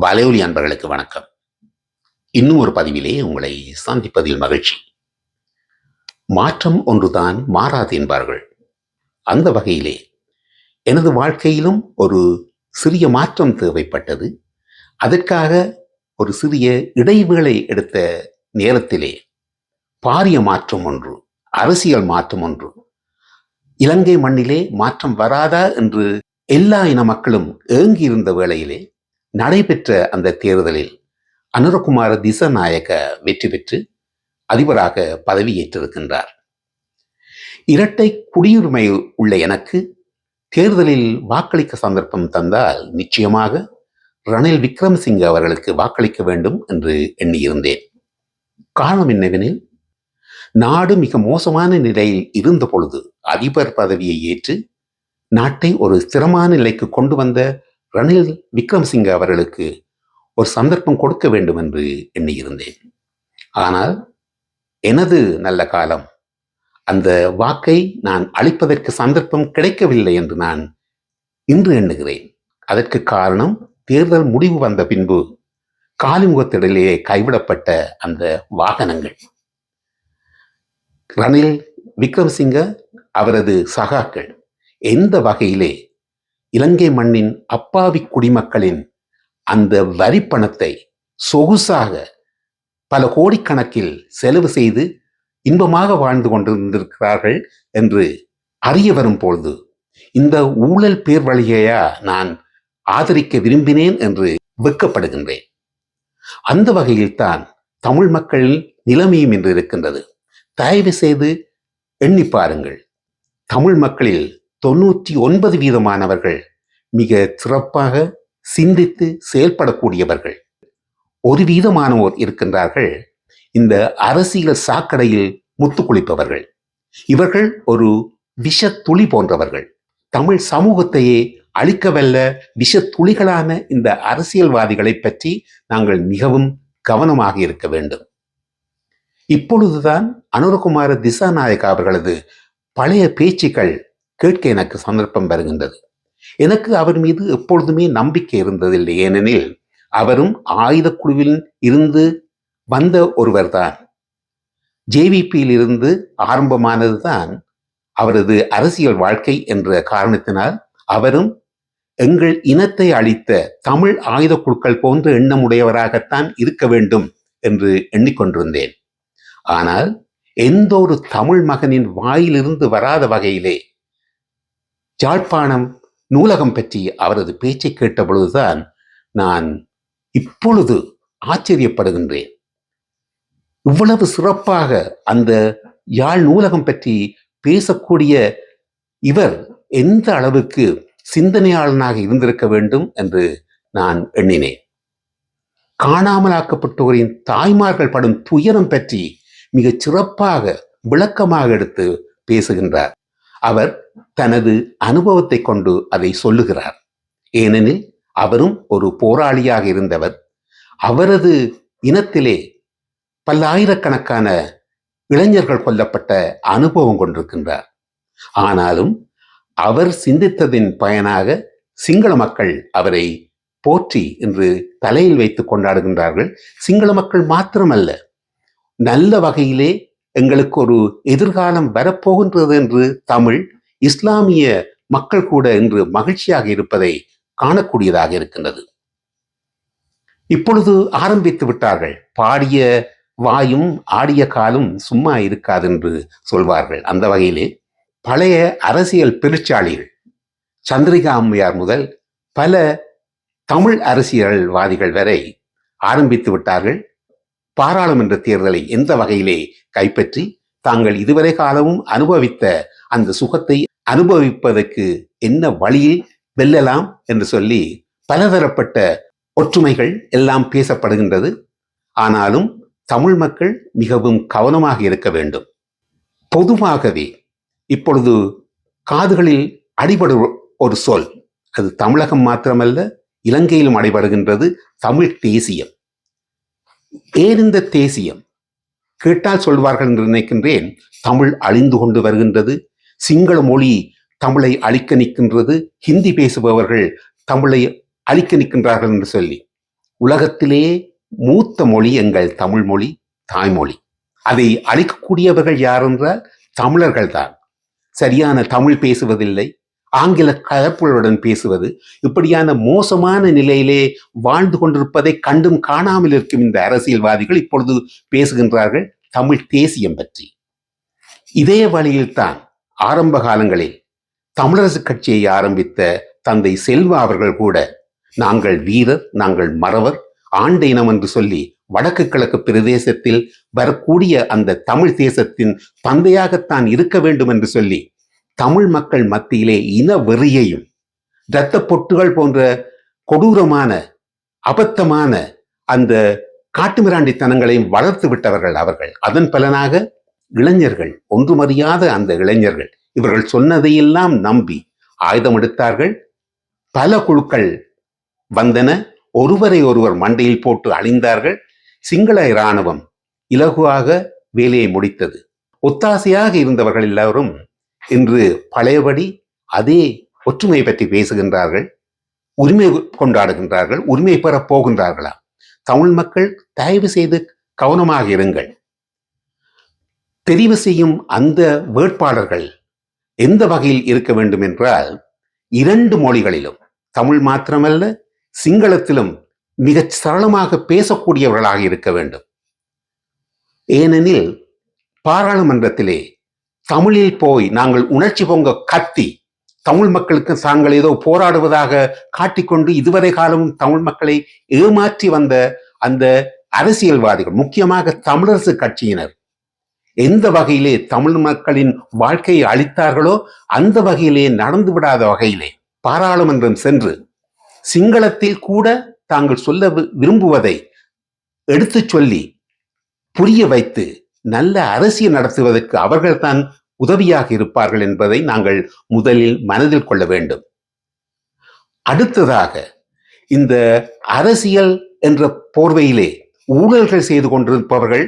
வலையொலி அன்பர்களுக்கு வணக்கம். இன்னும் ஒரு பதிவிலே உங்களை சந்திப்பதில் மகிழ்ச்சி. மாற்றம் ஒன்றுதான் மாறாது என்பார்கள். அந்த வகையிலே எனது வாழ்க்கையிலும் ஒரு சிறிய மாற்றம் தேவைப்பட்டது. அதற்காக ஒரு சிறிய இடைவேளை எடுத்த நேரத்திலே பாரிய மாற்றம் ஒன்று அரசியல் மாற்றம் ஒன்று இலங்கை மண்ணிலே மாற்றம் வராதா என்று எல்லா இன மக்களும் ஏங்கியிருந்த வேளையிலே நடைபெற்ற அந்த தேர்தலில் அனுரகுமார திசநாயக வெற்றி பெற்று அதிபராக பதவியேற்றிருக்கின்றார். இரட்டை குடியுரிமை உள்ள எனக்கு தேர்தலில் வாக்களிக்க சந்தர்ப்பம் தந்தால் நிச்சயமாக ரணில் விக்ரமசிங்க அவர்களுக்கு வாக்களிக்க வேண்டும் என்று எண்ணியிருந்தேன். காரணம் என்னவெனில் நாடு மிக மோசமான நிலையில் இருந்த பொழுது அதிபர் பதவியை ஏற்று நாட்டை ஒரு ஸ்திரமான நிலைக்கு கொண்டு வந்த ரணில் விக்ரம்சிங்க அவர்களுக்கு ஒரு சந்தர்ப்பம் கொடுக்க வேண்டும் என்று எண்ணியிருந்தேன். ஆனால் எனது நல்ல காலம் அந்த வாக்கை நான் அளிப்பதற்கு சந்தர்ப்பம் கிடைக்கவில்லை என்று நான் இன்று எண்ணுகிறேன். அதற்கு காரணம் தேர்தல் முடிவு வந்த பின்பு காலிமுகத்திடலேயே கைவிடப்பட்ட அந்த வாகனங்கள். ரணில் விக்ரம்சிங்க அவரது சகாக்கள் எந்த வகையிலே இலங்கை மண்ணின் அப்பாவி குடிமக்களின் அந்த வரி பணத்தை சொகுசாக பல கோடிக்கணக்கில் செலவு செய்து இன்பமாக வாழ்ந்து கொண்டிருந்திருக்கிறார்கள் என்று அறிய வரும் பொழுது இந்த ஊழல் பேர் வழியையா நான் ஆதரிக்க விரும்பினேன் என்று வெட்கப்படுகின்றேன் அந்த வகையில்தான் தமிழ் மக்களில் நிலைமையும் என்று இருக்கின்றது. தயவு செய்து எண்ணி பாருங்கள். தமிழ் மக்களில் தொண்ணூற்றி ஒன்பது வீதமானவர்கள் மிக சிறப்பாக சிந்தித்து செயல்படக்கூடியவர்கள். ஒரு வீதமானோர் இருக்கின்றார்கள். இந்த அரசியல் சாக்கடையில் முத்து குளிப்பவர்கள் இவர்கள் ஒரு விஷத்துளி போன்றவர்கள். தமிழ் சமூகத்தையே அழிக்கவல்ல விஷத்துளிகளான இந்த அரசியல்வாதிகளை பற்றி நாங்கள் மிகவும் கவனமாக இருக்க வேண்டும். இப்பொழுதுதான் அனுரகுமார திசாநாயக் அவர்களது பழைய பேச்சுக்கள் கேட்க எனக்கு சந்தர்ப்பம் வருகின்றது. எனக்கு அவர் மீது எப்பொழுதுமே நம்பிக்கை இருந்ததில்லை ஏனெனில் அவரும் ஆயுத குழுவில் இருந்து வந்த ஒருவர்தான். ஜேவிபியில் இருந்து ஆரம்பமானதுதான் அவரது அரசியல் வாழ்க்கை என்ற காரணத்தினால் அவரும் எங்கள் இனத்தை அழித்த தமிழ் ஆயுத குழுக்கள் போன்ற எண்ணமுடையவராகத்தான் இருக்க வேண்டும் என்று எண்ணிக்கொண்டிருந்தேன். ஆனால் எந்த ஒரு தமிழ் மகனின் வாயிலிருந்து வராத வகையிலே யாழ்ப்பாணம் நூலகம் பற்றி அவரது பேச்சை கேட்ட பொழுதுதான் நான் இப்பொழுது ஆச்சரியப்படுகின்றேன். இவ்வளவு சிறப்பாக அந்த யாழ் நூலகம் பற்றி பேசக்கூடிய இவர் எந்த அளவுக்கு சிந்தனையாளனாக இருந்திருக்க வேண்டும் என்று நான் எண்ணினேன். காணாமலாக்கப்பட்டோரின் தாய்மார்கள் படும் துயரம் பற்றி மிகச் சிறப்பாக விளக்கமாக எடுத்து பேசுகின்றார். அவர் தனது அனுபவத்தை கொண்டு அதை சொல்லுகிறார். ஏனெனில் அவரும் ஒரு போராளியாக இருந்தவர். அவரது இனத்திலே பல்லாயிரக்கணக்கான இளைஞர்கள் கொல்லப்பட்ட அனுபவம் கொண்டிருக்கின்றார். ஆனாலும் அவர் சிந்தித்ததின் பயனாக சிங்கள மக்கள் அவரை போற்றி என்று தலையில் வைத்து கொண்டாடுகின்றார்கள். சிங்கள மக்கள் மாத்திரமல்ல நல்ல வகையிலே எங்களுக்கு ஒரு எதிர்காலம் வரப்போகின்றது என்று தமிழ் இஸ்லாமிய மக்கள் கூட இன்று மகிழ்ச்சியாக இருப்பதை காணக்கூடியதாக இருக்கின்றது. இப்பொழுது ஆரம்பித்து விட்டார்கள். பாடிய வாயும் ஆடிய காலும் சும்மா இருக்காது என்று சொல்வார்கள். அந்த வகையிலே பழைய அரசியல் பெருச்சாளிகள் சந்திரிகா அம்மையார் முதல் பல தமிழ் அரசியல்வாதிகள் வரை ஆரம்பித்து விட்டார்கள். பாராளுமன்ற தேர்தலை எந்த வகையிலே கைப்பற்றி தாங்கள் இதுவரை காலமும் அனுபவித்த அந்த சுகத்தை அனுபவிப்பதற்கு என்ன வழியில் வெல்லலாம் என்று சொல்லி பலதரப்பட்ட ஒற்றுமைகள் எல்லாம் பேசப்படுகின்றது. ஆனாலும் தமிழ் மக்கள் மிகவும் கவனமாக இருக்க வேண்டும். பொதுவாகவே இப்பொழுது காதுகளில் அடிபடு ஒரு சொல் அது தமிழகம் மாத்திரமல்ல இலங்கையிலும் அடைபடுகின்றது தமிழ் தேசியம். ஏன் இந்த தேசியம் கேட்டால் சொல்வார்கள் என்று நினைக்கின்றேன். தமிழ் அழிந்து கொண்டு வருகின்றது. சிங்கள மொழி தமிழை அழிக்க நிற்கின்றது. ஹிந்தி பேசுபவர்கள் தமிழை அழிக்க நிற்கின்றார்கள் என்று சொல்லி. உலகத்திலே மூத்த மொழி எங்கள் தமிழ் மொழி தாய்மொழி அதை அழிக்கக்கூடியவர்கள் யார் என்றால் தமிழர்கள் தான் சரியான தமிழ் பேசுவதில்லை. ஆங்கில கலப்புகளுடன் பேசுவது இப்படியான மோசமான நிலையிலே வாழ்ந்து கொண்டிருப்பதை கண்டும் காணாமல் இருக்கும் இந்த அரசியல்வாதிகள் இப்பொழுது பேசுகின்றார்கள் தமிழ் தேசியம் பற்றி. இதே வழியில்தான் ஆரம்ப காலங்களில் தமிழரசு கட்சியை ஆரம்பித்த தந்தை செல்வா அவர்கள் கூட நாங்கள் வீரர் நாங்கள் மறவர் ஆண்ட இனம் என்று சொல்லி வடக்கு கிழக்கு பிரதேசத்தில் வரக்கூடிய அந்த தமிழ் தேசத்தின் தந்தையாகத்தான் இருக்க வேண்டும் என்று சொல்லி தமிழ் மக்கள் மத்தியிலே இன வெறியையும் இரத்த பொட்டுகள் போன்ற கொடூரமான அபத்தமான அந்த காட்டுமிராண்டித்தனங்களையும் வளர்த்து விட்டவர்கள் அவர்கள். அதன் பலனாக இளைஞர்கள் ஒன்றுமறியாத அந்த இளைஞர்கள் இவர்கள் சொன்னதையெல்லாம் நம்பி ஆயுதம் எடுத்தார்கள். பல குழுக்கள் வந்தன. ஒருவரை ஒருவர் மண்டையில் போட்டு அழிந்தார்கள். சிங்கள இராணுவம் இலகுவாக வேலையை முடித்தது. ஒத்தாசையாக இருந்தவர்கள் எல்லாரும் இன்று பழையபடி அதே ஒற்றுமை பற்றி பேசுகின்றார்கள் உரிமை கொண்டாடுகின்றார்கள் உரிமை பெறப் போகின்றார்களா? தமிழ் மக்கள் தயவு செய்து கவனமாக இருங்கள். தெரிவு செய்யும் அந்த வேட்பாளர்கள் எந்த வகையில் இருக்க வேண்டும் என்றால் இரண்டு மொழிகளிலும் தமிழ் மாத்திரமல்ல சிங்களத்திலும் மிகச் சரளமாக பேசக்கூடியவர்களாக இருக்க வேண்டும். ஏனெனில் பாராளுமன்றத்திலே தமிழில் போய் நாங்கள் உணர்ச்சி பொங்க கத்தி தமிழ் மக்களுக்கு தாங்கள் ஏதோ போராடுவதாக காட்டிக்கொண்டு இதுவரை காலமும் தமிழ் மக்களை ஏமாற்றி வந்த அந்த அரசியல்வாதிகள் முக்கியமாக தமிழரசு கட்சியினர் எந்த வகையிலே தமிழ் மக்களின் வாழ்க்கையை அளித்தார்களோ அந்த வகையிலே நடந்து விடாத வகையிலே பாராளுமன்றம் சென்று சிங்களத்தில் கூட தாங்கள் சொல்ல வி- விரும்புவதை எடுத்துச் சொல்லி புரிய வைத்து நல்ல அரசியல் நடத்துவதற்கு அவர்கள்தான் உதவியாக இருப்பார்கள் என்பதை நாங்கள் முதலில் மனதில் கொள்ள வேண்டும். அடுத்ததாக இந்த அரசியல் என்ற போர்வையிலே ஊழல்கள் செய்து கொண்டிருப்பவர்கள்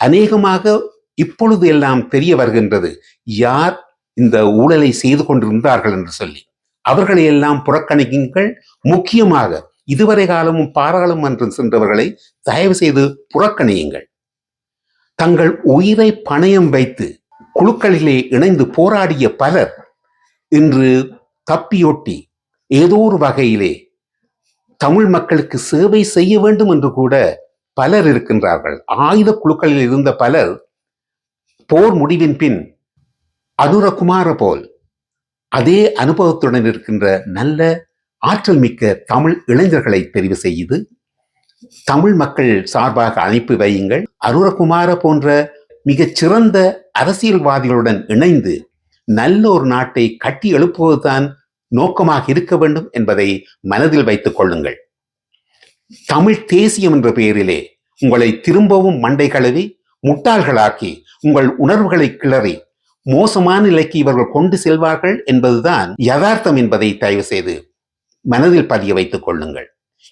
அநேகமாக இப்பொழுது எல்லாம் தெரிய வருகின்றது யார் இந்த ஊழலை செய்து கொண்டிருந்தார்கள் என்று சொல்லி. அவர்களை எல்லாம் புறக்கணிக்குங்கள் முக்கியமாக இதுவரை காலமும் பாராளுமன்றம் சென்றவர்களை தயவு செய்து புறக்கணியுங்கள். தங்கள் உயிரை பணயம் வைத்து குழுக்களிலே இணைந்து போராடிய பலர் இன்று தப்பியொட்டி ஏதோ ஒரு வகையிலே தமிழ் மக்களுக்கு சேவை செய்ய வேண்டும் என்று கூட பலர் இருக்கின்றார்கள். ஆயுத குழுக்களில் இருந்த பலர் போர் முடிவின் பின் அனுரகுமார போல் அதே அனுபவத்துடன் இருக்கின்ற நல்ல ஆற்றல் மிக்க தமிழ் இளைஞர்களை தெரிவு செய்து தமிழ் மக்கள் சார்பாக அனுப்பி வையுங்கள். அருரகுமார போன்ற மிகச் சிறந்த அரசியல்வாதிகளுடன் இணைந்து நல்ல ஒரு நாட்டை கட்டி எழுப்புவதுதான் நோக்கமாக இருக்க வேண்டும் என்பதை மனதில் வைத்துக் கொள்ளுங்கள். தமிழ் தேசியம் என்ற பெயரிலே உங்களை திரும்பவும் மண்டை கழுவி முட்டாள்களாக்கி உங்கள் உணர்வுகளை கிளறி மோசமான நிலைக்கு இவர்கள் கொண்டு செல்வார்கள் என்பதுதான் யதார்த்தம் என்பதை தயவு செய்து மனதில் பதிய வைத்துக் கொள்ளுங்கள்.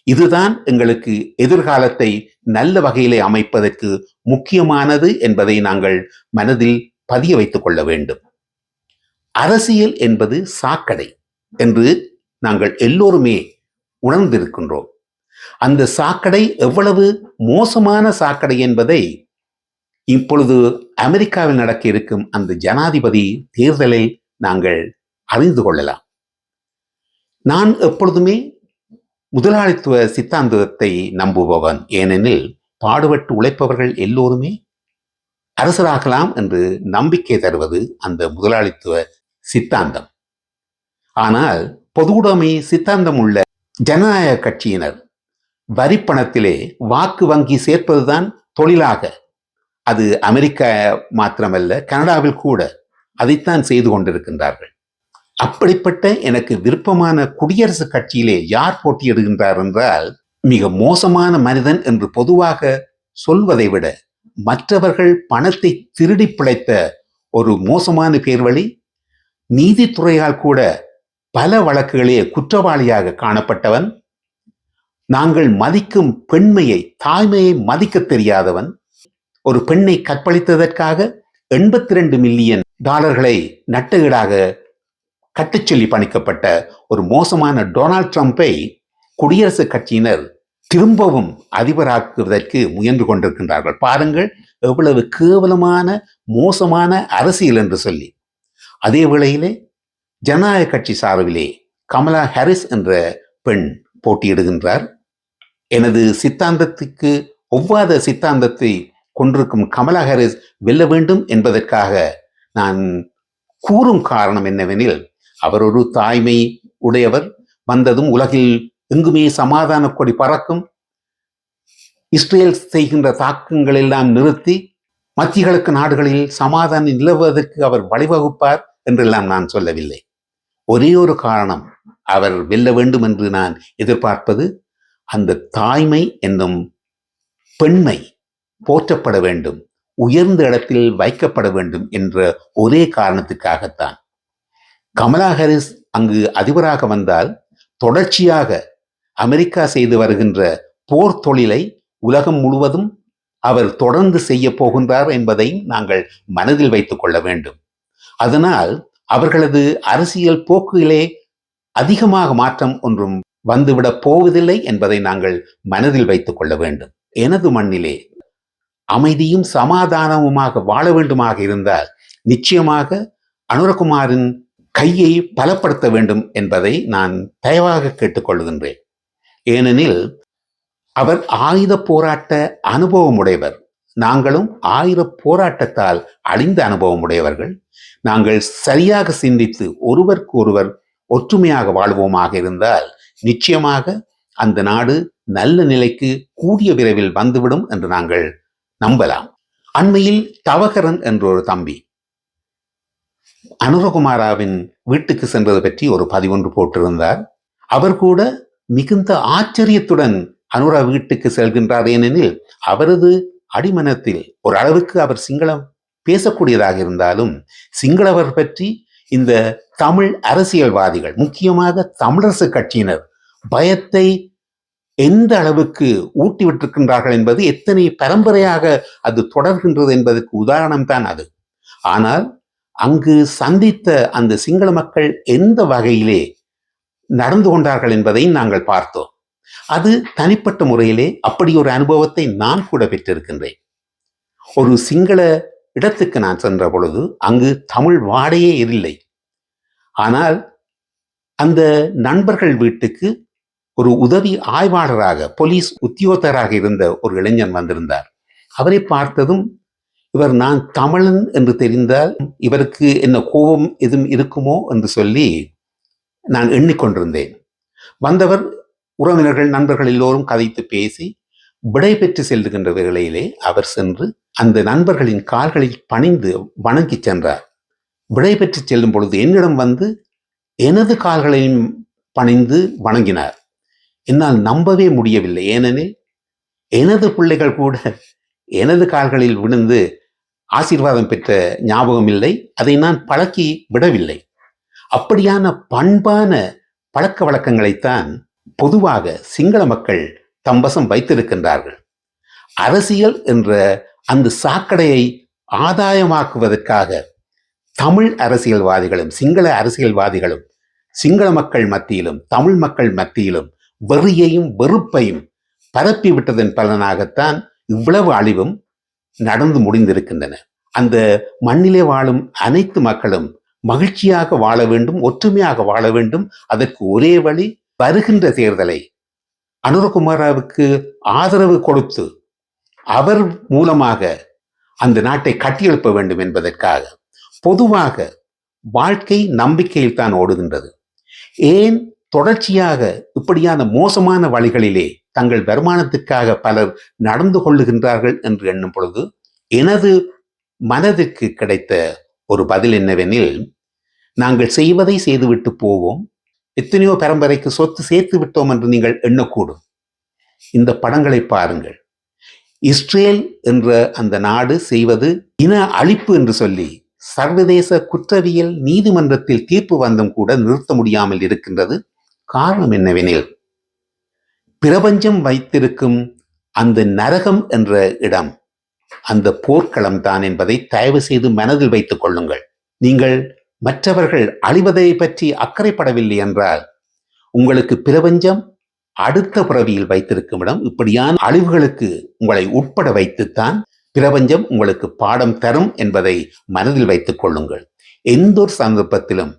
இதுதான் எங்களுக்கு எதிர்காலத்தை நல்ல வகையிலே அமைப்பதற்கு முக்கியமானது என்பதை நாங்கள் மனதில் பதிய வைத்துக் கொள்ள வேண்டும். அரசியல் என்பது சாக்கடை என்று நாங்கள் எல்லோருமே உணர்ந்திருக்கின்றோம். அந்த சாக்கடை எவ்வளவு மோசமான சாக்கடை என்பதை இப்பொழுது அமெரிக்காவில் நடக்க இருக்கும் அந்த ஜனாதிபதி தேர்தலில் நாங்கள் அறிந்து கொள்ளலாம். நான் எப்பொழுதுமே முதலாளித்துவ சித்தாந்தத்தை நம்புபவன் ஏனெனில் பாடுபட்டு உழைப்பவர்கள் எல்லோருமே அரசராகலாம் என்று நம்பிக்கை தருவது அந்த முதலாளித்துவ சித்தாந்தம். ஆனால் பொதுவுடைமை சித்தாந்தம் உள்ள ஜனநாயக கட்சியினர் வரிப்பணத்திலே வாக்கு வங்கி சேர்ப்பதுதான் தொழிலாக. அது அமெரிக்கா மாத்திரமல்ல கனடாவில் கூட அதைத்தான் செய்து கொண்டிருக்கின்றார்கள். அப்படிப்பட்ட எனக்கு விருப்பமான குடியரசுக் கட்சியிலே யார் போட்டியிடுகின்றார் என்றால் மிக மோசமான மனிதன் என்று பொதுவாக சொல்வதை விட மற்றவர்கள் பணத்தை திருடி பிழைத்த ஒரு மோசமான பேர்வழி நீதித்துறையால் கூட பல வழக்குகளே குற்றவாளியாக காணப்பட்டவன் நாங்கள் மதிக்கும் பெண்மையை தாய்மையை மதிக்க தெரியாதவன் ஒரு பெண்ணை கற்பழித்ததற்காக எண்பத்தி ரெண்டு மில்லியன் டாலர்களை நட்டுகீடாக கட்டுச்சொல்லி பணிக்கப்பட்ட ஒரு மோசமான டொனால்ட் ட்ரம்பை குடியரசுக் கட்சியினர் திரும்பவும் அதிபராக்குவதற்கு முயன்று கொண்டிருக்கின்றார்கள். பாருங்கள் எவ்வளவு கேவலமான மோசமான அரசியல் என்று சொல்லி. அதே வேளையிலே ஜனநாயக கட்சி சார்பிலே கமலா ஹாரிஸ் என்ற பெண் போட்டியிடுகின்றார். எனது சித்தாந்தத்துக்கு ஒவ்வாத சித்தாந்தத்தை கொண்டிருக்கும் கமலா ஹாரிஸ் வெல்ல வேண்டும் என்பதற்காக நான் கூறும் காரணம் என்னவெனில் அவர் ஒரு தாய்மை உடையவர் வந்ததும் உலகில் எங்குமே சமாதான கொடி பறக்கும். இஸ்ரேல் செய்கின்ற தாக்கங்கள் எல்லாம் நிறுத்தி மத்திய கிழக்கு நாடுகளில் சமாதானம் நிலவுவதற்கு அவர் வழிவகுப்பார் என்றெல்லாம் நான் சொல்லவில்லை. ஒரே ஒரு காரணம் அவர் வெல்ல வேண்டும் என்று நான் எதிர்பார்ப்பது அந்த தாய்மை என்னும் பெண்மை போற்றப்பட வேண்டும் உயர்ந்த இடத்தில் வைக்கப்பட வேண்டும் என்ற ஒரே காரணத்துக்காகத்தான். கமலா ஹாரிஸ் அங்கு அதிபராக வந்தால் தொடர்ச்சியாக அமெரிக்கா செய்து வருகின்ற போர் தொழிலை உலகம் முழுவதும் அவர் தொடர்ந்து செய்ய போகின்றார் என்பதை நாங்கள் மனதில் வைத்துக் கொள்ள வேண்டும். அதனால் அவர்களது அரசியல் போக்கிலே அதிகமாக மாற்றம் ஒன்றும் வந்துவிடப் போவதில்லை என்பதை நாங்கள் மனதில் வைத்துக் கொள்ள வேண்டும். எனது மண்ணிலே அமைதியும் சமாதானமுமாக வாழ வேண்டுமாக இருந்தால் நிச்சயமாக அனுரகுமாரின் கையை பலப்படுத்த வேண்டும் என்பதை நான் தயவாக கேட்டுக்கொள்கின்றேன் ஏனெனில் அவர் ஆயுத போராட்ட அனுபவம் உடையவர் நாங்களும் ஆயுத போராட்டத்தால் அழிந்த அனுபவம் உடையவர்கள் நாங்கள் சரியாக சிந்தித்து ஒருவருக்கு ஒருவர் ஒற்றுமையாக வாழ்வோமாக இருந்தால் நிச்சயமாக அந்த நாடு நல்ல நிலைக்கு கூடிய விரைவில் வந்துவிடும் என்று நாங்கள் நம்பலாம். அண்மையில் தவகரன் என்ற ஒரு தம்பி அனுரகுமாராவின் வீட்டுக்கு சென்றது பற்றி ஒரு பதிவொன்று போட்டிருந்தார். அவர் கூட மிகுந்த ஆச்சரியத்துடன் அனுரா வீட்டுக்கு செல்கின்றார். ஏனெனில் அவரது அடிமனத்தில் ஒரு அளவுக்கு அவர் சிங்களம் பேசக்கூடியதாக இருந்தாலும் சிங்களவர் பற்றி இந்த தமிழ் அரசியல்வாதிகள் முக்கியமாக தமிழரசு கட்சியினர் பயத்தை எந்த அளவுக்கு ஊட்டிவிட்டிருக்கின்றார்கள் என்பது எத்தனை பரம்பரையாக அது தொடர்கின்றது என்பதற்கு உதாரணம் தான் அது. ஆனால் அங்கு சந்தித்த அந்த சிங்கள மக்கள் எந்த வகையிலே நடந்து கொண்டார்கள் என்பதை நாங்கள் பார்த்தோம். அது தனிப்பட்ட முறையிலே அப்படி ஒரு அனுபவத்தை நான் கூட பெற்றிருக்கின்றேன். ஒரு சிங்கள இடத்துக்கு நான் சென்ற பொழுது அங்கு தமிழ் வாடையே இல்லை. ஆனால் அந்த நண்பர்கள் வீட்டுக்கு ஒரு உதவி ஆய்வாளராக போலீஸ் உத்தியோகத்தராக இருந்த ஒரு இளைஞன் வந்திருந்தார். அவரை பார்த்ததும் இவர் நான் தமிழன் என்று தெரிந்தால் இவருக்கு என்ன கோபம் எதுவும் இருக்குமோ என்று சொல்லி நான் எண்ணிக்கொண்டிருந்தேன். வந்தவர் உறவினர்கள் நண்பர்கள் எல்லோரும் கதைத்து பேசி விடை பெற்று செல்லுகின்ற வேளையிலே அவர் சென்று அந்த நண்பர்களின் கால்களில் பணிந்து வணங்கி சென்றார். விடை பெற்று செல்லும் பொழுது என்னிடம் வந்து எனது கால்களையும் பணிந்து வணங்கினார். என்னால் நம்பவே முடியவில்லை. ஏனெனில் எனது பிள்ளைகள் கூட எனது கால்களில் விழுந்து ஆசீர்வாதம் பெற்ற ஞாபகம் இல்லை அதை நான் பழக்கி விடவில்லை. அப்படியான பண்பான பழக்க வழக்கங்களைத்தான் பொதுவாக சிங்கள மக்கள் தம்பசம் வைத்திருக்கின்றார்கள். அரசியல் என்ற அந்த சாக்கடையை ஆதாயமாக்குவதற்காக தமிழ் அரசியல்வாதிகளும் சிங்கள அரசியல்வாதிகளும் சிங்கள மக்கள் மத்தியிலும் தமிழ் மக்கள் மத்தியிலும் வெறியையும் வெறுப்பையும் பரப்பி விட்டதன் பலனாகத்தான் இவ்வளவு அழிவும் நடந்து முடிந்திருக்கின்றன. அந்த மண்ணிலே வாழும் அனைத்து மக்களும் மகிழ்ச்சியாக வாழ வேண்டும் ஒற்றுமையாக வாழ வேண்டும். அதற்கு ஒரே வழி வருகின்ற தேர்தலை அனுரகுமாராவுக்கு ஆதரவு கொடுத்து அவர் மூலமாக அந்த நாட்டை கட்டியெழுப்ப வேண்டும் என்பதற்காக பொதுவாக வாழ்க்கை நம்பிக்கையில் தான் ஓடுகின்றது. ஏன் தொடர்ச்சியாக இப்படியான மோசமான வழிகளிலே தங்கள் வருமானத்துக்காக பலர் நடந்து கொள்ளுகின்றார்கள் என்று எண்ணும் பொழுது எனது மனதிற்கு கிடைத்த ஒரு பதில் என்னவெனில் நாங்கள் செய்வதை செய்துவிட்டு போவோம். எத்தனையோ பரம்பரைக்கு சொத்து சேர்த்து விட்டோம் என்று நீங்கள் எண்ணக்கூடும். இந்த படங்களை பாருங்கள். இஸ்ரேல் என்ற அந்த நாடு செய்வது இன அழிப்பு என்று சொல்லி சர்வதேச குற்றவியல் நீதிமன்றத்தில் தீர்ப்பு வந்தும் கூட நிறுத்த முடியாமல் இருக்கின்றது. காரணம் என்னவெனில் பிரபஞ்சம் வைத்திருக்கும் அந்த நரகம் என்ற இடம் அந்த போர்க்களம் தான் என்பதை தயவு செய்து மனதில் வைத்துக் கொள்ளுங்கள். நீங்கள் மற்றவர்கள் அழிவதை பற்றி அக்கறைப்படவில்லை என்றால் உங்களுக்கு பிரபஞ்சம் அடுத்த பிறவியில் வைத்திருக்கும் இடம். இப்படியான அழிவுகளுக்கு உங்களை உட்பட வைத்துத்தான் பிரபஞ்சம் உங்களுக்கு பாடம் தரும் என்பதை மனதில் வைத்துக் கொள்ளுங்கள். எந்த ஒரு சந்தர்ப்பத்திலும்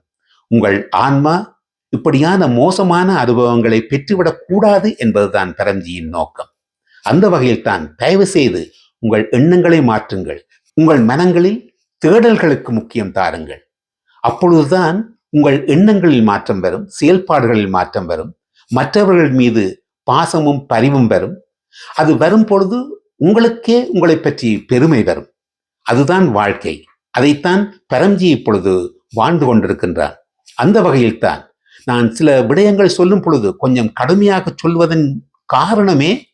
உங்கள் ஆன்மா இப்படியான மோசமான அனுபவங்களை பெற்றுவிடக் கூடாது என்பதுதான் பரஞ்சியின் நோக்கம். அந்த வகையில் தான் தயவு செய்து உங்கள் எண்ணங்களை மாற்றுங்கள். உங்கள் மனங்களில் தேடல்களுக்கு முக்கியம் தாருங்கள். அப்பொழுதுதான் உங்கள் எண்ணங்களில் மாற்றம் வரும் செயல்பாடுகளில் மாற்றம் வரும் மற்றவர்கள் மீது பாசமும் பரிவும் வரும். அது வரும் பொழுது உங்களுக்கே உங்களை பற்றி பெருமை வரும். அதுதான் வாழ்க்கை. அதைத்தான் பரம்ஜி இப்பொழுது வாழ்ந்து கொண்டிருக்கின்றான். அந்த வகையில்தான் நான் சில விடயங்கள் சொல்லும் பொழுது கொஞ்சம் கடுமையாக சொல்வதன் காரணமே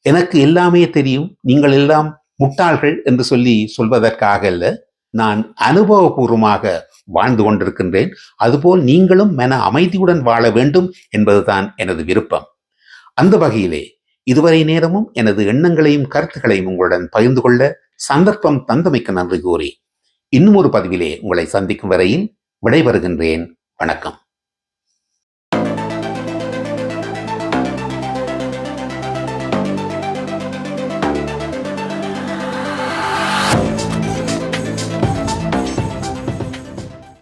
எனக்கு எல்லாமே தெரியும். நீங்கள் எல்லாம் முட்டாள்கள் என்று சொல்லி சொல்வதற்காக அல்ல. நான் அனுபவபூர்வமாக வாழ்ந்து கொண்டிருக்கின்றேன். அதுபோல் நீங்களும் மன அமைதியுடன் வாழ வேண்டும் என்பதுதான் எனது விருப்பம். அந்த வகையிலே இதுவரை நேரமும் எனது எண்ணங்களையும் கருத்துக்களையும் உங்களுடன் பகிர்ந்து கொள்ள சந்தர்ப்பம் தந்தமைக்கு நன்றி கூறி இன்னும் ஒரு பதிவிலே உங்களை சந்திக்கும் வரையில் விடைபெறுகின்றேன். வணக்கம்.